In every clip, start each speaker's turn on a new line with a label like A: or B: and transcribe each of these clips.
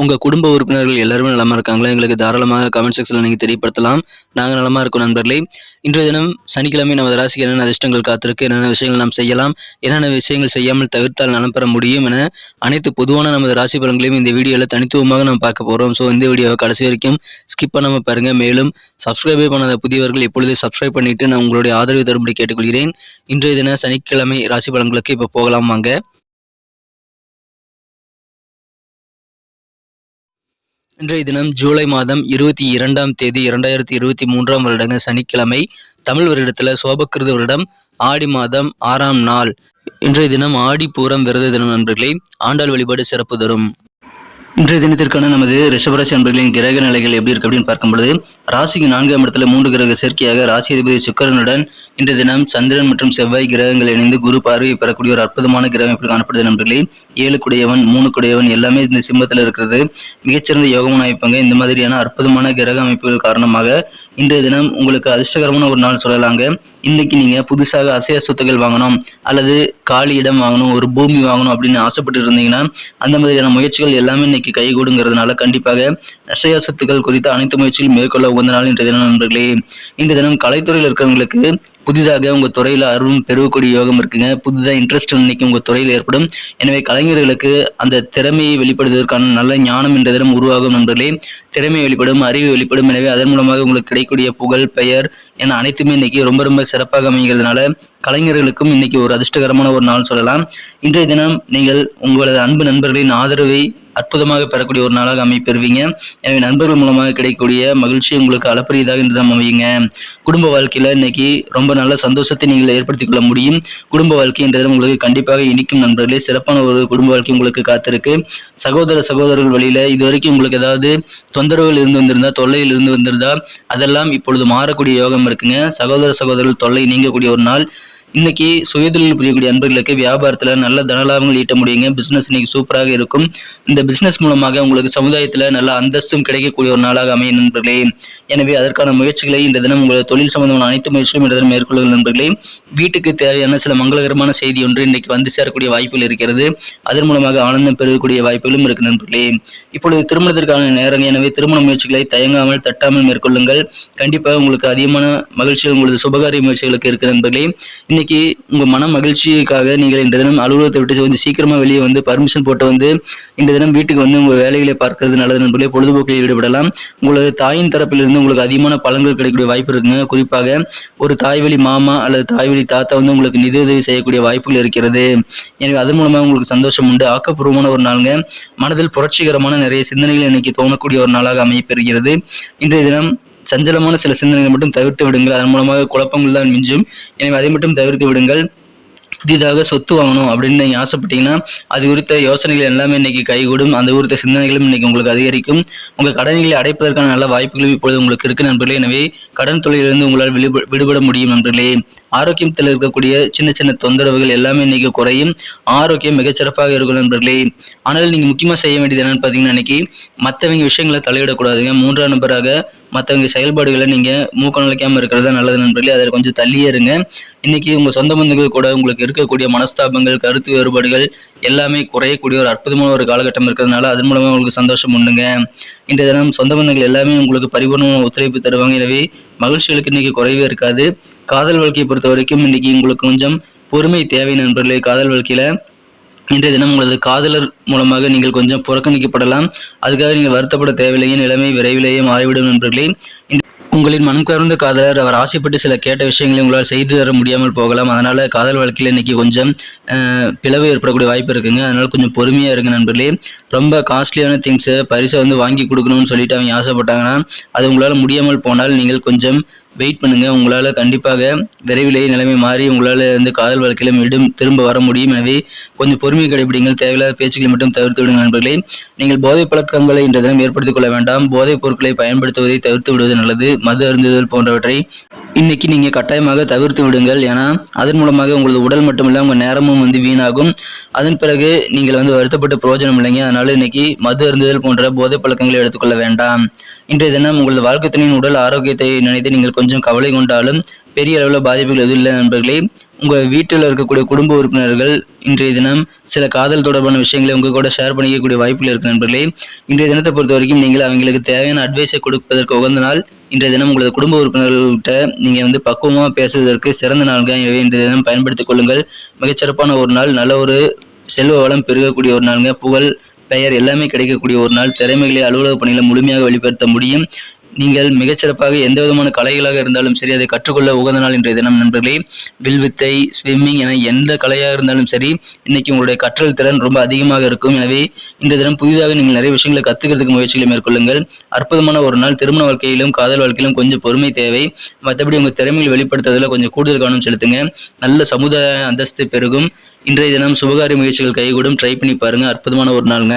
A: உங்க குடும்ப உறுப்பினர்கள் எல்லாருமே நலமா இருக்காங்களா? எங்களுக்கு தாராளமாக கமெண்ட் செக்ஷன்ல நீங்க தெரியப்படுத்தலாம். நாங்க நலமா இருக்கோம் நண்பர்களே. இன்றைய தினம் சனிக்கிழமை நமது ராசிக்கு என்னென்ன அதிர்ஷ்டங்கள் காத்திருக்கு என்னென்ன விஷயங்கள் நாம் செய்யலாம் என்னென்ன விஷயங்கள் செய்யாமல் தவிர்த்தால் நலம் பெற முடியும் என அனைத்து பொதுவான நமது ராசி பலன்களையும் இந்த வீடியோவில் தனித்துவமாக நாம் பார்க்க போறோம். ஸோ இந்த வீடியோவை கடைசி வரைக்கும் ஸ்கிப் பண்ணாம பாருங்க. மேலும் சப்ஸ்கிரைபே பண்ணாத புதியவர்கள் இப்பொழுதே சப்ஸ்கிரைப் பண்ணிட்டு நான் உங்களுடைய ஆதரவு தரும்படி கேட்டுக்கொள்கிறேன். இன்றைய தின சனிக்கிழமை ராசி பலன்களுக்கு இப்போ போகலாம் வாங்க. இன்றைய தினம் ஜூலை மாதம் இருபத்தி இரண்டாம் தேதி இரண்டாயிரத்தி இருபத்தி மூன்றாம் வருடங்க சனிக்கிழமை தமிழ் வருடத்துல சோபக்கிருத வருடம் ஆடி மாதம் ஆறாம் நாள். இன்றைய தினம் ஆடி பூரம் விரத தினம் நண்பர்களே ஆண்டாள் வழிபாடு சிறப்பு தரும். இன்றைய தினத்திற்கான நமது ரிஷபராசி அன்பர்களின் கிரக நிலைகள் எப்படி இருக்கு அப்படின்னு பார்க்கும் பொழுது ராசிக்கு நான்காம் இடத்துல மூன்று கிரக சேர்க்கையாக ராசி அதிபதி சுக்கரனுடன் இன்றைய தினம் சந்திரன் மற்றும் செவ்வாய் கிரகங்கள் இணைந்து குரு பார்வையை பெறக்கூடிய ஒரு அற்புதமான கிரகம் எப்படி காணப்படுது நண்பர்களே? ஏழு குடையவன் மூணு குடையவன் எல்லாமே இந்த சிம்மத்தில் இருக்கிறது. மிகச்சிறந்த யோகமான அமைப்புங்க. இந்த மாதிரியான அற்புதமான கிரக அமைப்புகள் காரணமாக இன்றைய தினம் உங்களுக்கு அதிர்ஷ்டகரமான ஒரு நாள் சொல்லலாங்க. இன்னைக்கு நீங்க புதுசாக அசைய சொத்துக்கள் வாங்கணும் அல்லது காலி இடம் வாங்கணும் ஒரு பூமி வாங்கணும் அப்படின்னு ஆசைப்பட்டு இருந்தீங்கன்னா அந்த மாதிரியான முயற்சிகள் எல்லாமே இன்னைக்கு கைகூடுங்கிறதுனால கண்டிப்பாக அசைய சொத்துக்கள் குறித்த அனைத்து முயற்சிகளும் மேற்கொள்ள உகந்த நாள் இன்றைய தினம் நண்பர்களே. இந்த தினம் கலைத்துறையில் இருக்கிறவங்களுக்கு புதிதாக உங்க துறையில அருவம் பெருகக்கூடிய யோகம் இருக்குங்க. புதிதாக இன்ட்ரெஸ்ட் இன்னைக்கு உங்க துறையில் ஏற்படும். எனவே கலைஞர்களுக்கு அந்த திறமையை வெளிப்படுத்துவதற்கான நல்ல ஞானம் என்ற தினம் உருவாகும் நண்பர்களே. திறமை வெளிப்படும் அறிவு வெளிப்படும். எனவே அதன் மூலமாக உங்களுக்கு கிடைக்கக்கூடிய புகழ் பெயர் என அனைத்துமே இன்னைக்கு ரொம்ப ரொம்ப சிறப்பாக அமைகிறதுனால கலைஞர்களுக்கும் இன்னைக்கு ஒரு அதிர்ஷ்டகரமான ஒரு நாள் சொல்லலாம். இன்றைய தினம் நீங்கள் உங்களது அன்பு நண்பர்களின் ஆதரவை அற்புதமாக பெறக்கூடிய ஒரு நாளாக அமைப்பெறுவீங்க. எனவே நண்பர்கள் மூலமாக கிடைக்கக்கூடிய மகிழ்ச்சி உங்களுக்கு அளப்பரியதாக இந்த அமையுங்க. குடும்ப வாழ்க்கையில இன்னைக்கு ரொம்ப நல்ல சந்தோஷத்தை நீங்கள் ஏற்படுத்திக் கொள்ள முடியும். குடும்ப வாழ்க்கை என்ற உங்களுக்கு கண்டிப்பாக இனிக்கும் நண்பர்களே. சிறப்பான ஒரு குடும்ப வாழ்க்கை உங்களுக்கு காத்திருக்கு. சகோதர சகோதரர்கள் வழியில இது வரைக்கும் உங்களுக்கு ஏதாவது தொந்தரவுகள் இருந்து வந்திருந்தா தொல்லையில் இருந்து வந்திருந்தா அதெல்லாம் இப்பொழுது மாறக்கூடிய யோகம் இருக்குங்க. சகோதர சகோதரர்கள் தொல்லை நீங்கக்கூடிய ஒரு நாள். இன்னைக்கு சுயதொழில் புரியக்கூடிய அன்பர்களுக்கு வியாபாரத்துல நல்ல தனலாபங்கள் ஈட்ட முடியுங்க. பிசினஸ் இன்னைக்கு சூப்பராக இருக்கும். இந்த பிஸ்னஸ் மூலமாக உங்களுக்கு சமுதாயத்தில் நல்ல அந்தஸ்தும் கிடைக்கக்கூடிய ஒரு நாளாக அமையும் நண்பர்களே. எனவே அதற்கான முயற்சிகளை இந்த தினம் உங்கள் தொழில் சம்பந்தமான அனைத்து முயற்சிகளும் இந்த தினம் மேற்கொள்ளுங்கள் நண்பர்களே. வீட்டுக்கு தேவையான சில மங்களகரமான செய்தி ஒன்று இன்னைக்கு வந்து சேரக்கூடிய வாய்ப்புகள் இருக்கிறது. அதன் மூலமாக ஆனந்தம் பெறக்கூடிய வாய்ப்புகளும் இருக்கு நண்பர்களே. இப்பொழுது திருமணத்திற்கான நேரம் எனவே திருமண முயற்சிகளை தயங்காமல் தட்டாமல் மேற்கொள்ளுங்கள். கண்டிப்பாக உங்களுக்கு அதிகமான மகிழ்ச்சிகள் உங்களது சுபகாரிய முயற்சிகளுக்கு இருக்கு நண்பர்களே. இன்னைக்கு உங்க மன மகிழ்ச்சிக்காக நீங்கள் இந்த தினம் அலுவலகத்தை விட்டு கொஞ்சம் சீக்கிரமா வெளியே வந்து பர்மிஷன் போட்டு வந்து இந்த தினம் வீட்டுக்கு வந்து உங்க வேலைகளை பார்க்கறது நல்லது நண்பர்களே பொழுதுபோக்கில் ஈடுபடலாம். உங்களது தாயின் தரப்பிலிருந்து உங்களுக்கு அதிகமான பலன்கள் கிடைக்கக்கூடிய வாய்ப்பு இருக்குங்க. குறிப்பாக ஒரு தாய்வழி மாமா அல்லது தாய்வழி தாத்தா வந்து உங்களுக்கு நிதி உதவி செய்யக்கூடிய வாய்ப்புகள் இருக்கிறது. எனவே அதன் மூலமாக உங்களுக்கு சந்தோஷம் உண்டு. ஆக்கப்பூர்வமான ஒரு நாளுங்க. மனதில் புரட்சிகரமான நிறைய சிந்தனைகள் இன்னைக்கு தோணக்கூடிய ஒரு நாளாக அமைப்பெறுகிறது இன்றைய தினம் சஞ்சலமான சில சிந்தனைகளை மட்டும் தவிர்த்து விடுங்கள். அதன் மூலமாக குழப்பங்கள் தான் மிஞ்சும். எனவே அதை மட்டும் தவிர்த்து விடுங்கள். புதிதாக சொத்து வாங்கணும் அப்படின்னு நீங்கள் ஆசைப்பட்டீங்கன்னா அது குறித்த யோசனைகள் எல்லாமே இன்னைக்கு கைகூடும். அந்த குறித்த சிந்தனைகளும் இன்னைக்கு உங்களுக்கு அதிகரிக்கும். உங்கள் கடன்களை அடைப்பதற்கான நல்ல வாய்ப்புகளும் இப்பொழுது உங்களுக்கு இருக்கு நண்பர்களே. எனவே கடன் தொழிலிருந்து உங்களால் விடுப- விடுபட முடியும் நண்பர்களே. ஆரோக்கியத்தில் இருக்கக்கூடிய சின்ன சின்ன தொந்தரவுகள் எல்லாமே இன்னைக்கு குறையும். ஆரோக்கியம் மிகச்சிறப்பாக இருக்கும் நண்பர்களே. ஆனால் நீங்கள் முக்கியமாக செய்ய வேண்டியது என்னன்னு பார்த்தீங்கன்னா இன்னைக்கு மற்றவங்க விஷயங்களை தலையிடக்கூடாதுங்க. மூன்றாம் நபராக மற்றவங்க செயல்பாடுகளை நீங்கள் மூக்க நுழைக்காம இருக்கிறது நல்லது நண்பர்களே. அதில் கொஞ்சம் தள்ளியே இருங்க. இன்னைக்கு உங்கள் சொந்த பந்தங்கள் கூட உங்களுக்கு இருக்கக்கூடிய மனஸ்தாபங்கள் கருத்து வேறுபாடுகள் எல்லாமே குறையக்கூடிய ஒரு அற்புதமான ஒரு காலகட்டம் இருக்கிறதுனால அதன் மூலமாக உங்களுக்கு சந்தோஷம் உண்டுங்க. இன்றைய தினம் சொந்த பந்தங்கள் எல்லாமே உங்களுக்கு பரிபூர்ணமாக ஒத்துழைப்பு தருவாங்க. எனவே மகிழ்ச்சிகளுக்கு இன்னைக்கு குறைவே இருக்காது. காதல் வாழ்க்கையை பொறுத்த வரைக்கும் இன்னைக்கு உங்களுக்கு கொஞ்சம் பொறுமை தேவை நண்பர்களே. காதல் வாழ்க்கையில் இன்றைய தினம் உங்களது காதலர் மூலமாக நீங்கள் கொஞ்சம் புறக்கணிக்கப்படலாம். அதுக்காக நீங்கள் வருத்தப்பட தேவையில்லையே நிலைமை விரைவிலேயே மாறிவிடும் நண்பர்களே. உங்களின் மனம் கவர்ந்த காதலர் அவர் ஆசைப்பட்டு சில கேட்ட விஷயங்களை உங்களால் செய்து தர முடியாமல் போகலாம். அதனால காதல் வாழ்க்கையில் இன்னைக்கு கொஞ்சம் பிளவு ஏற்படக்கூடிய வாய்ப்பு இருக்குங்க. அதனால கொஞ்சம் பொறுமையாக இருங்க நண்பர்களே. ரொம்ப காஸ்ட்லியான திங்ஸை பரிசை வந்து வாங்கி கொடுக்கணும்னு சொல்லிட்டு அவங்க ஆசைப்பட்டாங்கன்னா அது உங்களால் முடியாமல் போனால் நீங்கள் கொஞ்சம் வெயிட் பண்ணுங்க. உங்களால் கண்டிப்பாக விரைவிலேயே நிலைமை மாறி உங்களால் வந்து காதல் வாழ்க்கையில மீண்டும் திரும்ப வர முடியும். எனவே கொஞ்சம் பொறுமை கடைபிடிங்கள். தேவையில்லாத பேச்சுக்களை மட்டும் தவிர்த்து விடுங்க நண்பர்களே. நீங்கள் போதைப் பழக்கங்களை இன்றைய தினம் ஏற்படுத்திக் கொள்ள வேண்டாம். போதைப் பொருட்களை பயன்படுத்துவதை தவிர்த்து விடுவது நல்லது. மது அருந்துதல் போன்றவற்றை இன்னைக்கு நீங்கள் கட்டாயமாக தவிர்த்து விடுங்கள். ஏன்னா அதன் மூலமாக உங்களது உடல் மட்டுமில்லை உங்கள் நேரமும் வந்து வீணாகும். அதன் பிறகு நீங்கள் வந்து வருத்தப்பட்டு பிரயோஜனம் இல்லைங்க. அதனால இன்னைக்கு மது அருந்துதல் போன்ற போதை பழக்கங்களை எடுத்துக்கொள்ள வேண்டாம். இன்றைய தினம் உங்களது வாழ்க்கை துணையின் உடல் ஆரோக்கியத்தை நினைத்து நீங்கள் கொஞ்சம் கவலை கொண்டாலும் பெரிய அளவில் பாதிப்புகள் எதுவும் இல்லை நண்பர்களே. உங்கள் வீட்டில் இருக்கக்கூடிய குடும்ப உறுப்பினர்கள் இன்றைய தினம் சில காதல் தொடர்பான விஷயங்களை உங்கள் கூட ஷேர் பண்ணிக்கக்கூடிய வாய்ப்புகள் இருக்கு நண்பர்களே. இன்றைய தினத்தை பொறுத்த வரைக்கும் நீங்கள் அவங்களுக்கு தேவையான அட்வைஸை கொடுப்பதற்கு உகந்த நாள். இன்றைய தினம் உங்களது குடும்ப உறுப்பினர்கள்கிட்ட நீங்கள் வந்து பக்குவமாக பேசுவதற்கு சிறந்த நாள்கள் இவை. இன்றைய தினம் பயன்படுத்திக் கொள்ளுங்கள். மிகச்சிறப்பான ஒரு நாள் நல்ல ஒரு செல்வ வளம் பெருகக்கூடிய ஒரு நாளுங்க. புகழ் பெயர் எல்லாமே கிடைக்கக்கூடிய ஒரு நாள். திறமைகளை அலுவலக பணிகளை முழுமையாக வெளிப்படுத்த முடியும். நீங்கள் மிகச்சிறப்பாக எந்த விதமான கலைகளாக இருந்தாலும் சரி அதை கற்றுக்கொள்ள உகந்த நாள் இன்றைய தினம் நண்பர்களே. வில்வித்தை ஸ்விம்மிங் என எந்த கலையாக இருந்தாலும் சரி இன்னைக்கு உங்களுடைய கற்றல் திறன் ரொம்ப அதிகமாக இருக்கும். எனவே இன்றைய தினம் புதிதாக நீங்கள் நிறைய விஷயங்களை கற்றுக்கிறதுக்கு முயற்சிகளை மேற்கொள்ளுங்கள். அற்புதமான ஒரு நாள். திருமண வாழ்க்கையிலும் காதல் வாழ்க்கையிலும் கொஞ்சம் பொறுமை தேவை. மற்றபடி உங்கள் திறமைகள் வெளிப்படுத்துறதுல கொஞ்சம் கூடுதல் கவனம் செலுத்துங்க. நல்ல சமுதாய அந்தஸ்து பெருகும். இன்றைய தினம் சுபகாரிய முயற்சிகள் கைகூடும். ட்ரை பண்ணி பாருங்க. அற்புதமான ஒரு நாளுங்க.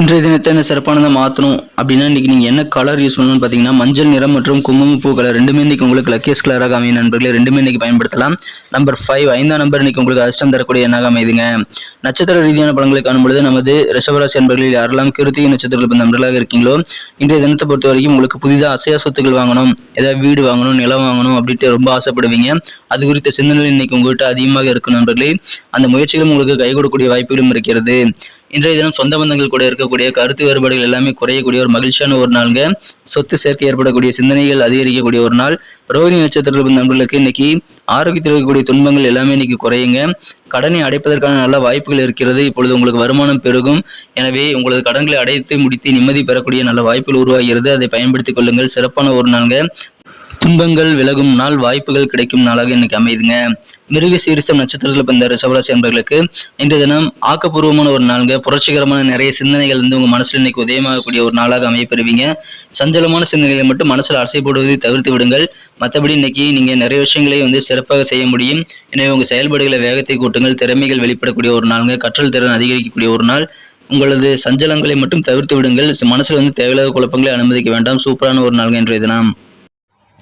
A: இன்றைய தினத்தை என்ன சிறப்பானதை மாற்றணும் அப்படின்னா இன்றைக்கி நீங்கள் என்ன கலர் யூஸ் பண்ணணும்னு பார்த்தீங்கன்னா மஞ்சள் நிறம் மற்றும் குங்குமப்பூ கலர் ரெண்டுமே இன்றைக்கி உங்களுக்கு லக்கியஸ் கலராக அமையும் நண்பர்களே. ரெண்டுமே இன்னைக்கு பயன்படுத்தலாம். நம்பர் ஃபைவ் ஐந்தாம் நம்பர் இன்னைக்கு உங்களுக்கு அதிர்ஷ்டம் தரக்கூடிய எண்ணாக அமைதுங்க நட்சத்திர ரீதியான பழங்களை காணும் பொழுது நமது ரிஷபராசி நண்பர்களில் யாரெல்லாம் கிருத்திகை நட்சத்திரத்தில் நண்பர்களாக இருக்கீங்களோ இன்றைய தினத்தை பொறுத்த வரைக்கும் உங்களுக்கு புதிதாக அசையா சொத்துக்கள் வாங்கணும் ஏதாவது வீடு வாங்கணும் நிலம் வாங்கணும் அப்படின்ட்டு ரொம்ப ஆசைப்படுவீங்க. அது குறித்த சிந்தனை இன்னைக்கு உங்கள்கிட்ட அதிகமாக இருக்கும் நண்பர்களே. அந்த முயற்சிகளும் உங்களுக்கு கை கொடுக்கக்கூடிய வாய்ப்புகளும் இருக்கிறது. இன்றைய தினம் சொந்த பந்தங்கள் கூட இருக்கக்கூடிய கருத்து வேறுபாடுகள் எல்லாமே குறையக்கூடிய ஒரு மகிழ்ச்சியான ஒரு நாளுங்க. சொத்து சேர்க்கை ஏற்படக்கூடிய சிந்தனைகள் அதிகரிக்கக்கூடிய ஒரு நாள். ரோஹிணி நட்சத்திரத்தில் நண்பர்களுக்கு இன்னைக்கு ஆரோக்கியத்தில் இருக்கக்கூடிய துன்பங்கள் எல்லாமே இன்னைக்கு குறையுங்க. கடனை அடைப்பதற்கான நல்ல வாய்ப்புகள் இருக்கிறது. இப்பொழுது உங்களுக்கு வருமானம் பெருகும். எனவே உங்களது கடன்களை அடைத்து முடித்து நிம்மதி பெறக்கூடிய நல்ல வாய்ப்புகள் உருவாகிறது. அதை பயன்படுத்திக் கொள்ளுங்கள். சிறப்பான ஒரு நாளுங்க. துன்பங்கள் விலகும் நாள் வாய்ப்புகள் கிடைக்கும் நாளாக இன்னைக்கு அமையுதுங்க. மிருக சீரிசம் நட்சத்திரத்தில் பிறந்த ரிஷபராசி என்பர்களுக்கு இன்றைய தினம் ஆக்கப்பூர்வமான ஒரு நாளுங்க. புரட்சிகரமான நிறைய சிந்தனைகள் வந்து உங்க மனசுல இன்னைக்கு உதயமாகக்கூடிய ஒரு நாளாக அமையப்பெறுவீங்க. சஞ்சலமான சிந்தனைகளை மட்டும் மனசுல போடுவதை தவிர்த்து விடுங்கள். மற்றபடி இன்னைக்கு நீங்க நிறைய விஷயங்களை வந்து சிறப்பாக செய்ய முடியும். எனவே உங்க செயல்பாடுகளை வேகத்தை கூட்டுங்கள். திறமைகள் வெளிப்படக்கூடிய ஒரு நாளுங்க. கற்றல் திறன் அதிகரிக்கக்கூடிய ஒரு நாள். உங்களது சஞ்சலங்களை மட்டும் தவிர்த்து விடுங்கள். மனசுல வந்து தேவையில்லாத குழப்பங்களை அனுமதிக்க வேண்டாம். சூப்பரான ஒரு நாள்கள் இன்றைய தினம்.